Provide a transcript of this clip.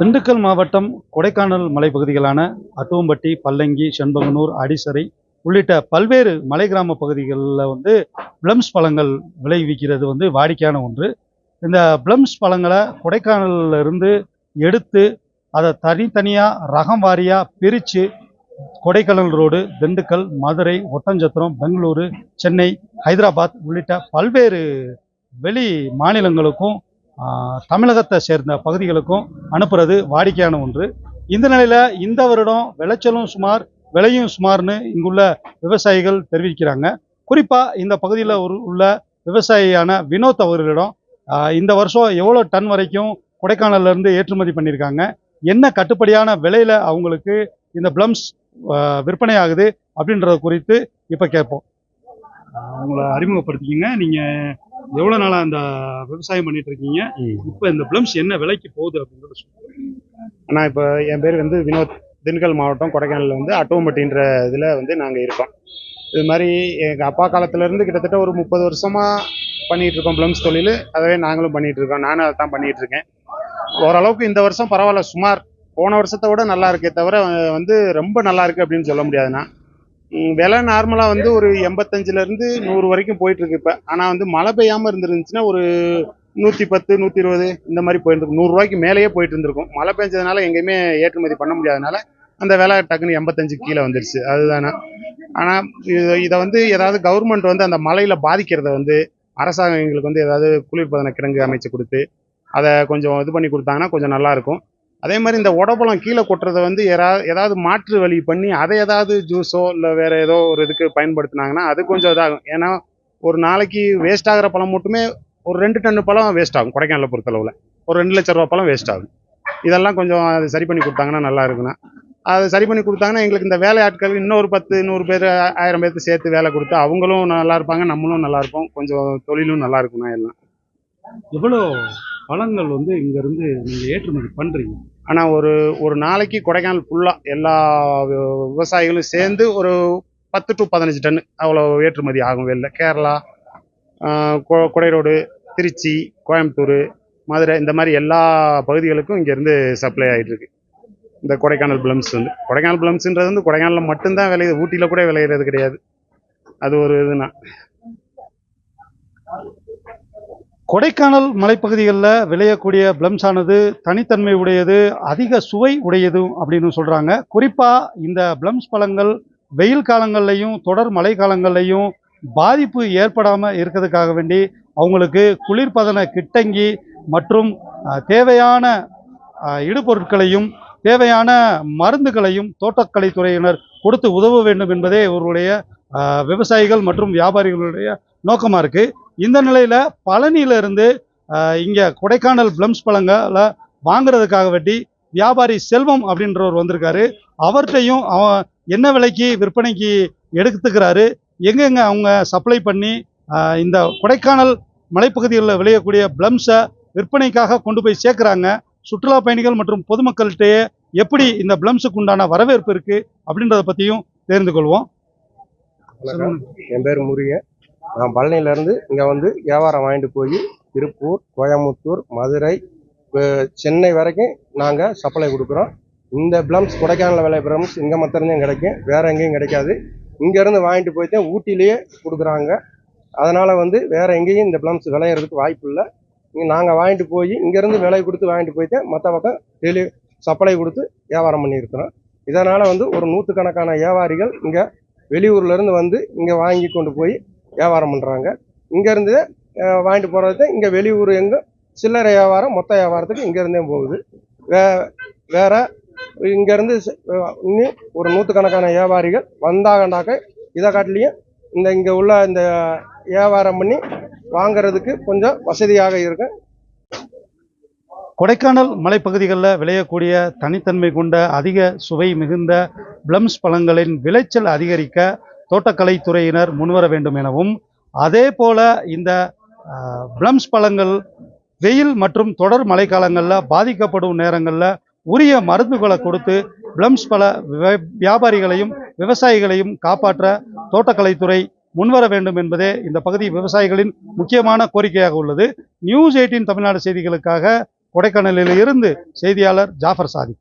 திண்டுக்கல் மாவட்டம் கொடைக்கானல் மலைப்பகுதிகளான அட்டுவம்பட்டி பல்லங்கி செண்பகனூர் அடிசரை உள்ளிட்ட பல்வேறு மலை கிராம பகுதிகளில் வந்து பிளம்ஸ் பழங்கள் விளைவிக்கிறது வந்து வாடிக்கையான ஒன்று. இந்த பிளம்ஸ் பழங்களை கொடைக்கானல்ல இருந்து எடுத்து அதை தனித்தனியாக ரகம் வாரியாக பிரித்து கொடைக்கானல் ரோடு திண்டுக்கல் மதுரை ஒட்டஞ்சத்திரம் பெங்களூரு சென்னை ஹைதராபாத் உள்ளிட்ட பல்வேறு வெளி மாநிலங்களுக்கும் தமிழகத்தை சேர்ந்த பகுதிகளுக்கும் அனுப்புறது வாடிக்கையான ஒன்று. இந்த நிலையில் இந்த வருடம் விளைச்சலும் சுமார் விலையும் சுமார்னு இங்குள்ள விவசாயிகள் தெரிவிக்கிறாங்க. குறிப்பாக இந்த பகுதியில் உள்ள விவசாயியான வினோத் அவர்களிடம் இந்த வருஷம் எவ்வளோ டன் வரைக்கும் கொடைக்கானல்ல இருந்து ஏற்றுமதி பண்ணியிருக்காங்க என்ன கட்டுப்படியான விலையில் அவங்களுக்கு இந்த பிளம்ஸ் விற்பனை ஆகுது அப்படின்றத குறித்து இப்போ கேட்போம். உங்களை அறிமுகப்படுத்திக்கிங்க. நீங்கள் எவ்வளோ நாளாக இந்த விவசாயம் பண்ணிட்டு இருக்கீங்க இப்போ இந்த பிளம்ஸ் என்ன விலைக்கு போகுது அப்படின்றத சொல்லுங்க. ஆனால் இப்போ என் பேர் வந்து வினோத். திண்டுக்கல் மாவட்டம் கொடைக்கானலில் வந்து அட்டோம்பட்டின்ற இதில் வந்து நாங்கள் இருக்கோம். இது மாதிரி எங்கள் அப்பா காலத்துலேருந்து கிட்டத்தட்ட ஒரு முப்பது வருஷமாக பண்ணிகிட்டு இருக்கோம் ப்ளம்ஸ் தொழில். அதவே நாங்களும் பண்ணிகிட்டு இருக்கோம் நானும் அதை தான் பண்ணிகிட்டு இருக்கேன் ஓரளவுக்கு இந்த வருஷம் பரவாயில்ல. சுமார் போன வருஷத்தை விட நல்லா இருக்கே தவிர வந்து ரொம்ப நல்லா இருக்கு அப்படின்னு சொல்ல முடியாதுண்ணா. விலை நார்மலாக வந்து ஒரு எண்பத்தஞ்சிலேருந்து நூறு வரைக்கும் போயிட்டுருக்கு இப்போ. ஆனால் வந்து மழை பெய்யாமல் இருந்துருந்துச்சுன்னா ஒரு நூற்றி பத்து நூற்றி இருபது இந்த மாதிரி போயிருந்துருக்கும் நூறுரூவாய்க்கு மேலேயே போயிட்டு இருந்திருக்கும். மழை பெஞ்சதுனால எங்கேயுமே ஏற்றுமதி பண்ண முடியாதனால அந்த விலை டக்குன்னு எண்பத்தஞ்சு கீழே வந்துருச்சு. அதுதானே? ஆனால் இது இதை வந்து ஏதாவது கவர்மெண்ட் வந்து அந்த மழையில் பாதிக்கிறத வந்து அரசாங்கம் எங்களுக்கு வந்து ஏதாவது குளிர்பதன கிடங்கு அமைச்சு கொடுத்து அதை கொஞ்சம் இது பண்ணி கொடுத்தாங்கன்னா கொஞ்சம் நல்லாயிருக்கும் அதே மாதிரி இந்த உடம்புலம் கீழே கொட்டுறதை வந்து யாராவது ஏதாவது மாற்று வழி பண்ணி அதை ஏதாவது ஜூஸோ இல்லை வேறு ஏதோ ஒரு இதுக்கு பயன்படுத்தினாங்கன்னா அது கொஞ்சம் இதாகும். ஏன்னா ஒரு நாளைக்கு வேஸ்ட் ஆகிற பழம் மட்டுமே ஒரு ரெண்டு டன்னு பழம் வேஸ்ட் ஆகும் கொடைக்கானலை பொறுத்தளவில். ஒரு ரெண்டு லட்ச ரூபா பழம் வேஸ்ட் ஆகும். இதெல்லாம் கொஞ்சம் அது சரி பண்ணி கொடுத்தாங்கன்னா நல்லா இருக்குண்ணா அது சரி பண்ணி கொடுத்தாங்கன்னா எங்களுக்கு இந்த வேலை ஆட்கள் இன்னொரு பத்து நூறு பேர் ஆயிரம் பேர்த்து சேர்த்து வேலை கொடுத்து அவங்களும் நல்லா இருப்பாங்க நம்மளும் நல்லா இருப்போம் கொஞ்சம் தொழிலும் நல்லா இருக்குண்ணா எல்லாம். எவ்வளோ பழங்கள் வந்து இங்கேருந்து நீங்கள் ஏற்றுமதி பண்ணுறீங்க ஆனால் ஒரு ஒரு நாளைக்கு கொடைக்கானல் ஃபுல்லாக எல்லா விவசாயிகளும் சேர்ந்து ஒரு பத்து டு பதினஞ்சு டன் அவ்வளோ ஏற்றுமதி ஆகும் வெளில. கேரளா கொடைரோடு திருச்சி கோயம்புத்தூர் மதுரை இந்த மாதிரி எல்லா பகுதிகளுக்கும் இங்கேருந்து சப்ளை ஆகிட்டு இருக்கு இந்த கொடைக்கானல் பிளம்ஸ் வந்து. கொடைக்கானல் பிளம்ஸ்ன்றது வந்து கொடைக்கானலில் மட்டும்தான் விளையுது. ஊட்டியில் கூட விளையிறது கிடையாது. அது ஒரு இதுனா கொடைக்கானல் மலைப்பகுதிகளில் விளையக்கூடிய பிளம்ஸானது தனித்தன்மை உடையது அதிக சுவை உடையது அப்படின்னு சொல்கிறாங்க குறிப்பாக இந்த பிளம்ஸ் பழங்கள் வெயில் காலங்கள்லையும் தொடர் மழை காலங்கள்லையும் பாதிப்பு ஏற்படாமல் இருக்கிறதுக்காக வேண்டி அவங்களுக்கு குளிர்பதன கிட்டங்கி மற்றும் தேவையான இடுபொருட்களையும் தேவையான மருந்துகளையும் தோட்டக்கலைத்துறையினர் கொடுத்து உதவ வேண்டும் என்பதே இவர்களுடைய விவசாயிகள் மற்றும் வியாபாரிகளுடைய நோக்கமாக இருக்குது இந்த நிலையில் பழனியிலிருந்து இங்கே கொடைக்கானல் பிளம்ஸ் பழங்களை வாங்குறதுக்காக வேண்டி வியாபாரி செல்வம் அப்படின்றவர் வந்திருக்காரு. அவர்கிட்டையும் அவன் என்ன விலைக்கு விற்பனைக்கு எடுத்துக்கிறாரு எங்கெங்க அவங்க சப்ளை பண்ணி இந்த கொடைக்கானல் மலைப்பகுதிகளில் விளையக்கூடிய பிளம்ஸை விற்பனைக்காக கொண்டு போய் சேர்க்குறாங்க. சுற்றுலா பயணிகள் மற்றும் பொதுமக்கள்கிட்டயே எப்படி இந்த பிளம்ஸுக்கு உண்டான வரவேற்பு இருக்குது அப்படின்றத பற்றியும் தெரிந்து கொள்வோம். என் பேர் முருகன். நான் பழனியிலேருந்து இங்கே வந்து வியாபாரம் வாங்கிட்டு போய் திருப்பூர் கோயம்புத்தூர் மதுரை சென்னை வரைக்கும் நாங்கள் சப்ளை கொடுக்குறோம். இந்த பிளம்ஸ் கொடைக்கானல் விலை பிளம்ஸ் இங்கே மாத்திரம்தான் கிடைக்கும். வேறு எங்கேயும் கிடைக்காது. இங்கேருந்து வாங்கிட்டு போய் தான் ஊட்டிலேயே கொடுக்குறாங்க. அதனால் வந்து வேறு எங்கேயும் இந்த பிளம்ஸ் விளையிறதுக்கு வாய்ப்பு இல்லை. இங்கே நாங்கள் வாங்கிட்டு போய் இங்கேருந்து விலை கொடுத்து வாங்கிட்டு போய் தான் மற்ற பக்கம் டெலி சப்ளை கொடுத்து வியாபாரம் பண்ணியிருக்கிறோம். இதனால் வந்து ஒரு நூற்றுக்கணக்கான வியாபாரிகள் இங்கே வெளியூர்லேருந்து வந்து இங்கே வாங்கி கொண்டு போய் வியாபாரம் பண்ணுறாங்க இங்கேருந்து வாங்கிட்டு போகிறது இங்கே வெளியூர் எங்கே சில்லறை வியாபாரம் மொத்த வியாபாரத்துக்கு இங்கேருந்தே போகுது. வே வேற இங்கேருந்து இன்னும் ஒரு நூற்றுக்கணக்கான வியாபாரிகள் வந்தாங்கன்னாக்க இதை காட்டிலையும் இந்த இங்கே உள்ள இந்த வியாபாரம் பண்ணி வாங்குறதுக்கு கொஞ்சம் வசதியாக இருக்கும் கொடைக்கானல் மலைப்பகுதிகளில் விளையக்கூடிய தனித்தன்மை கொண்ட அதிக சுவை மிகுந்த பிளம்ஸ் பழங்களின் விளைச்சல் அதிகரிக்க தோட்டக்கலைத்துறையினர் முன்வர வேண்டும் எனவும் அதே போல இந்த பிளம்ஸ் பழங்கள் வெயில் மற்றும் தொடர் மழைக்காலங்களில் பாதிக்கப்படும் நேரங்களில் உரிய மருந்துகளை கொடுத்து பிளம்ஸ் பல வியாபாரிகளையும் விவசாயிகளையும் காப்பாற்ற தோட்டக்கலைத்துறை முன்வர வேண்டும் என்பதே இந்த பகுதி விவசாயிகளின் முக்கியமான கோரிக்கையாக உள்ளது. நியூஸ் எயிட்டீன் தமிழ்நாடு செய்திகளுக்காக கொடைக்கானலில் இருந்து செய்தியாளர் ஜாஃபர் சாதிக்.